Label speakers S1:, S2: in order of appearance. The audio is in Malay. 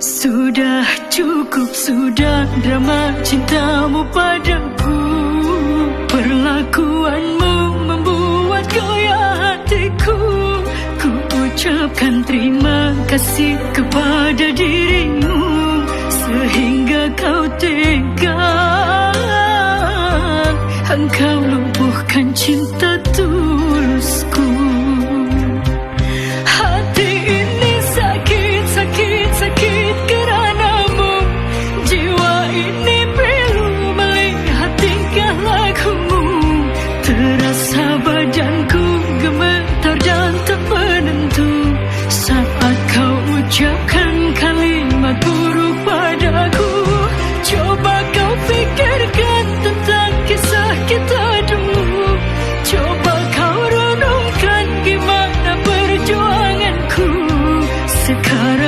S1: Sudah cukup sudah drama cintamu padaku. Perlakuanmu membuat goyah hatiku. Ku ucapkan terima kasih kepada dirimu Sehingga kau tega. Engkau lumpuhkan cinta Terasa badanku gemetar dan tak menentu. Saat kau ucapkan kalimat buruk padaku? Coba kau fikirkan tentang kisah kita dulu. Coba kau renungkan gimana perjuanganku. Sekarang